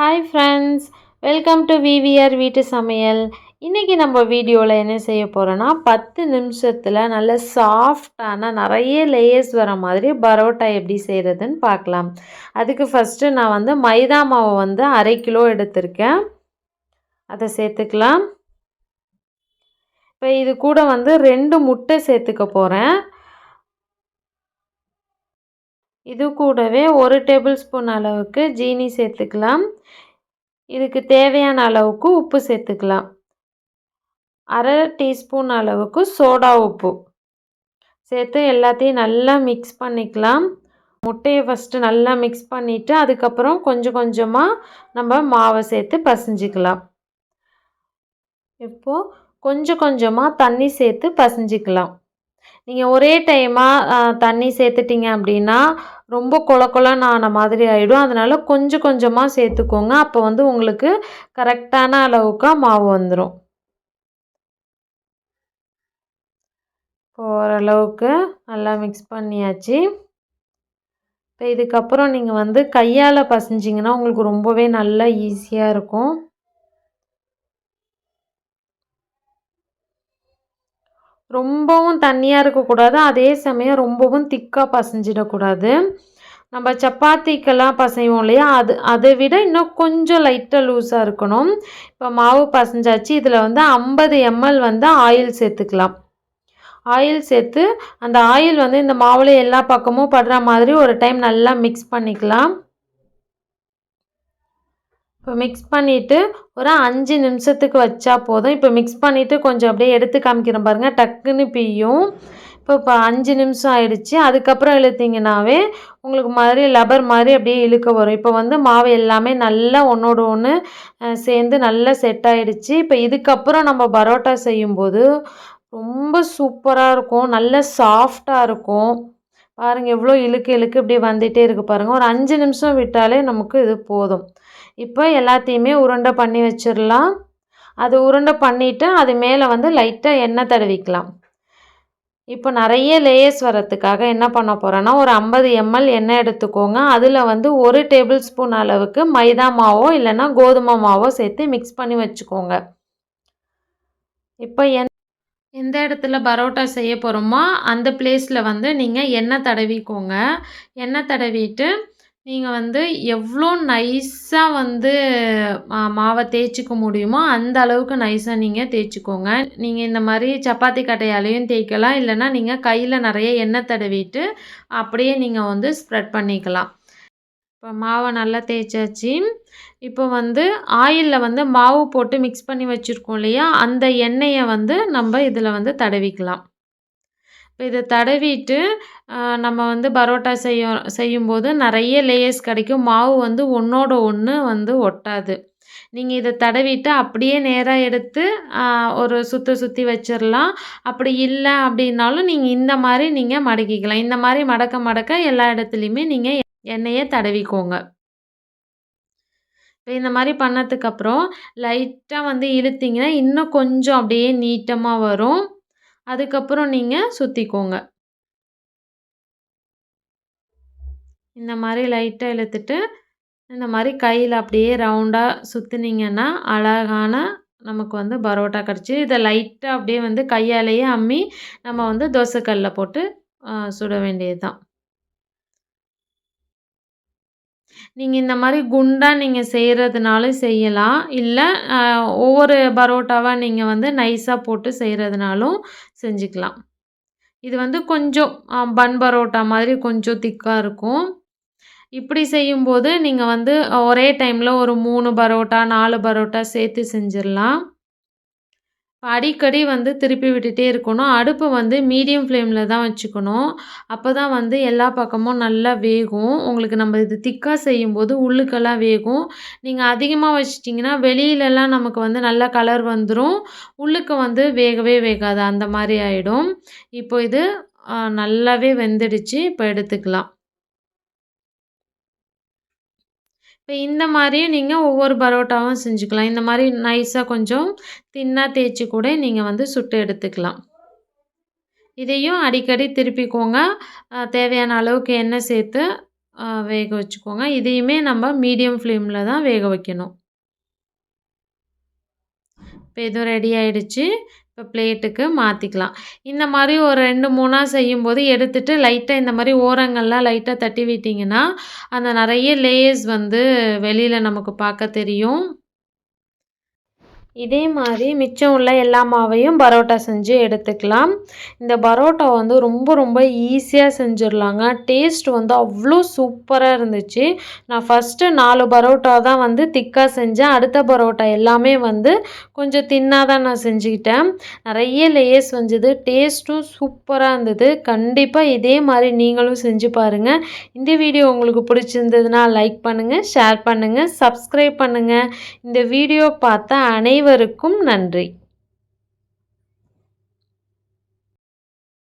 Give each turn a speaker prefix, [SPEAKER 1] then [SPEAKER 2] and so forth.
[SPEAKER 1] Hi friends welcome to VVR வீட்டு சமையல். இன்றைக்கி நம்ம வீடியோவில் என்ன செய்ய போகிறோன்னா பத்து நிமிஷத்தில் நல்ல சாஃப்டான நிறைய லேயர்ஸ் வர மாதிரி பரோட்டா எப்படி செய்கிறதுன்னு பார்க்கலாம். அதுக்கு ஃபஸ்ட்டு நான் வந்து மைதா மாவை வந்து அரை கிலோ எடுத்திருக்கேன். அதை சேர்த்துக்கலாம். இப்போ இது கூட வந்து ரெண்டு முட்டை சேர்த்துக்க போகிறேன் இது கூடவே ஒரு டேபிள் ஸ்பூன் அளவுக்கு ஜீனி சேர்த்துக்கலாம். இதுக்கு தேவையான அளவுக்கு உப்பு சேர்த்துக்கலாம். அரை டீஸ்பூன் அளவுக்கு சோடா உப்பு சேர்த்து எல்லாத்தையும் நல்லா மிக்ஸ் பண்ணிக்கலாம். முட்டையை ஃபஸ்ட்டு நல்லா மிக்ஸ் பண்ணிவிட்டு அதுக்கப்புறம் கொஞ்சம் கொஞ்சமாக நம்ம மாவை சேர்த்து பசைஞ்சிக்கலாம். இப்போது கொஞ்சம் கொஞ்சமாக தண்ணி சேர்த்து பசைஞ்சிக்கலாம். நீங்கள் ஒரே டைமாக தண்ணி சேர்த்துட்டிங்க அப்படின்னா ரொம்ப கொல கொலன்னு ஆன மாதிரி ஆகிடும் அதனால் கொஞ்சம் கொஞ்சமாக சேர்த்துக்கோங்க. அப்போ வந்து உங்களுக்கு கரெக்டான அளவுக்கு மாவு வந்துடும் ஓரளவுக்கு நல்லா மிக்ஸ் பண்ணியாச்சு. இப்போ இதுக்கப்புறம் நீங்கள் வந்து கையால் பசைஞ்சிங்கன்னா உங்களுக்கு ரொம்பவே நல்லா ஈஸியாக இருக்கும். ரொம்பவும் தண்ணியாக இருக்கக்கூடாது. அதே சமயம் ரொம்பவும் திக்காக பசைஞ்சிடக்கூடாது. நம்ம சப்பாத்திக்கெல்லாம் பசைவோம் இல்லையா? அது அதை விட இன்னும் கொஞ்சம் லைட்டாக லூஸாக இருக்கணும். இப்போ மாவு பசைஞ்சாச்சு. இதில் வந்து ஐம்பது எம்எல் வந்து ஆயில் சேர்த்துக்கலாம். ஆயில் சேர்த்து அந்த ஆயில் வந்து இந்த மாவில் எல்லா பக்கமும் படுற மாதிரி ஒரு டைம் நல்லா மிக்ஸ் பண்ணிக்கலாம். இப்போ மிக்ஸ் பண்ணிவிட்டு ஒரு அஞ்சு நிமிஷத்துக்கு வச்சா போதும். இப்போ மிக்ஸ் பண்ணிவிட்டு கொஞ்சம் அப்படியே எடுத்து காமிக்கிறேன் பாருங்கள் டக்குன்னு பியும். இப்போ இப்போ அஞ்சு நிமிஷம் ஆயிடுச்சு. அதுக்கப்புறம் இழுத்திங்கனாவே உங்களுக்கு மாதிரி லபர் மாதிரி அப்படியே இழுக்க வரும். இப்போ வந்து மாவு எல்லாமே நல்லா ஒன்றோட ஒன்று சேர்ந்து நல்லா செட் ஆகிடுச்சு இப்போ இதுக்கப்புறம் நம்ம பரோட்டா செய்யும்போது ரொம்ப சூப்பராக இருக்கும். நல்ல சாஃப்டாக இருக்கும். பாருங்கள் எவ்வளோ இழுக்கு இழுக்கு இப்படியே வந்துகிட்டே இருக்குது பாருங்கள் ஒரு அஞ்சு நிமிஷம் விட்டாலே நமக்கு இது போதும். இப்போ எல்லாத்தையுமே உருண்டை பண்ணி வச்சிடலாம். அது உருண்டை பண்ணிவிட்டு அது மேலே வந்து லைட்டாக எண்ணெய் தடவிக்கலாம். இப்போ நிறைய லேயர்ஸ் வரத்துக்காக என்ன பண்ண போகிறேன்னா ஒரு ஐம்பது எம்எல் எண்ணெய் எடுத்துக்கோங்க. அதில் வந்து ஒரு டேபிள் ஸ்பூன் அளவுக்கு மைதா மாவோ இல்லைன்னா கோதுமை மாவோ சேர்த்து மிக்ஸ் பண்ணி வச்சுக்கோங்க. இப்போ எந் எந்த இடத்துல பரோட்டா செய்ய போகிறோமோ அந்த பிளேஸில் வந்து நீங்கள் எண்ணெய் தடவிக்கோங்க. எண்ணெய் தடவிட்டு நீங்கள் வந்து எவ்வளோ நைஸாக வந்து மாவை தேய்ச்சிக்க முடியுமோ அந்த அளவுக்கு நைஸாக நீங்கள் தேய்ச்சிக்கோங்க. நீங்கள் இந்த மாதிரி சப்பாத்தி கட்டையாலையும் தேய்க்கலாம். இல்லைன்னா நீங்கள் கையில் நிறைய எண்ணெய் தடவிட்டு அப்படியே நீங்கள் வந்து ஸ்ப்ரெட் பண்ணிக்கலாம். இப்போ மாவை நல்லா தேய்ச்சாச்சு. இப்போ வந்து ஆயிலில் வந்து மாவு போட்டு மிக்ஸ் பண்ணி வச்சுருக்கோம் இல்லையா? அந்த எண்ணெயை வந்து நம்ம இதில் வந்து தடவிக்கலாம். இப்போ இதை தடவிட்டு நம்ம வந்து பரோட்டா செய்ய செய்யும்போது நிறைய லேயர்ஸ் கிடைக்கும். மாவு வந்து ஒன்றோட ஒன்று வந்து ஒட்டாது. நீங்கள் இதை தடவிட்டு அப்படியே நேராக எடுத்து ஒரு சுற்றி சுற்றி வச்சிடலாம் அப்படி இல்லை அப்படின்னாலும் நீங்கள் இந்த மாதிரி நீங்கள் மடக்கிக்கலாம். இந்த மாதிரி மடக்க மடக்க எல்லா இடத்துலையுமே நீங்கள் எண்ணெயை தடவிக்கோங்க. இப்போ இந்த மாதிரி பண்ணதுக்கப்புறம் லைட்டாக வந்து இழுத்திங்கன்னா இன்னும் கொஞ்சம் அப்படியே நீட்டமாக வரும். அதுக்கப்புறம் நீங்கள் சுற்றிக்கோங்க இந்த மாதிரி லைட்டாக இழுத்துட்டு இந்த மாதிரி கையில் அப்படியே ரவுண்டாக சுற்றுனீங்கன்னா அழகான நமக்கு வந்து பரோட்டா கிடச்சி. இதை லைட்டாக அப்படியே வந்து கையாலேயே அம்மி நம்ம வந்து தோசைக்கல்லில் போட்டு சுட வேண்டியது தான் நீங்கள் இந்த மாதிரி குண்டாக நீங்கள் செய்கிறதுனாலும் செய்யலாம். இல்லை ஒவ்வொரு பரோட்டாவாக நீங்கள் வந்து நைஸாக போட்டு செய்கிறதுனாலும் செஞ்சுக்கலாம். இது வந்து கொஞ்சம் பன் பரோட்டா மாதிரி கொஞ்சம் திக்காக இருக்கும். இப்படி செய்யும்போது நீங்கள் வந்து ஒரே டைமில் ஒரு மூணு பரோட்டா நாலு பரோட்டா சேர்த்து செஞ்சிடலாம் அடிக்கடி வந்து திருப்பி விட்டுட்டே இருக்கணும். அடுப்பு வந்து மீடியம் ஃப்ளேமில் தான் வச்சுக்கணும். அப்போ தான் வந்து எல்லா பக்கமும் நல்லா வேகும். உங்களுக்கு நம்ம இது திக்காக செய்யும்போது உள்ளுக்கெல்லாம் வேகும். நீங்கள் அதிகமாக வச்சிட்டிங்கன்னா வெளியிலலாம் நமக்கு வந்து நல்லா கலர் வந்துடும் உள்ளுக்கு வந்து வேகவே வேகாது. அந்த மாதிரி ஆகிடும் இப்போ இது நல்லாவே வெந்துடுச்சு. இப்போ எடுத்துக்கலாம். இப்போ இந்த மாதிரியும் நீங்கள் ஒவ்வொரு பரோட்டாவும் செஞ்சுக்கலாம். இந்த மாதிரி நைஸாக கொஞ்சம் தின்னாக தேய்ச்சி கூட நீங்கள் வந்து சுட்டு எடுத்துக்கலாம். இதையும் அடிக்கடி திருப்பிக்கோங்க. தேவையான அளவுக்கு எண்ணெய் சேர்த்து வேக வச்சுக்கோங்க. இதையுமே நம்ம மீடியம் ஃப்ளேமில் தான் வேக வைக்கணும். இப்போ இதுவும் ரெடி ஆகிடுச்சு இப்போ பிளேட்டுக்கு மாற்றிக்கலாம் இந்த மாதிரி ஒரு ரெண்டு மூணாக செய்யும்போது எடுத்துகிட்டு லைட்டாக இந்த மாதிரி ஓரங்கள்லாம் லைட்டாக தட்டி விட்டிங்கன்னா அந்த நிறைய லேயர்ஸ் வந்து வெளியில் நமக்கு பார்க்க தெரியும். இதே மாதிரி மிச்சம் உள்ள எல்லா மாவையும் பரோட்டா செஞ்சு எடுத்துக்கலாம். இந்த பரோட்டா வந்து ரொம்ப ரொம்ப ஈஸியாக செஞ்சிடலாங்க டேஸ்ட் வந்து அவ்வளோ சூப்பராக இருந்துச்சு. நான் ஃபஸ்ட்டு நாலு பரோட்டா தான் வந்து திக்காக செஞ்சேன். அடுத்த பரோட்டா எல்லாமே வந்து கொஞ்சம் தின்னாக தான் நான் செஞ்சுக்கிட்டேன். நிறைய லேயர்ஸ் வந்துது. டேஸ்ட்டும் சூப்பராக இருந்தது. கண்டிப்பாக இதே மாதிரி நீங்களும் செஞ்சு பாருங்கள் இந்த வீடியோ உங்களுக்கு பிடிச்சிருந்ததுன்னா லைக் பண்ணுங்கள் ஷேர் பண்ணுங்கள் சப்ஸ்கிரைப் பண்ணுங்கள் இந்த வீடியோ பார்த்த அனைவருக்கும் நன்றி.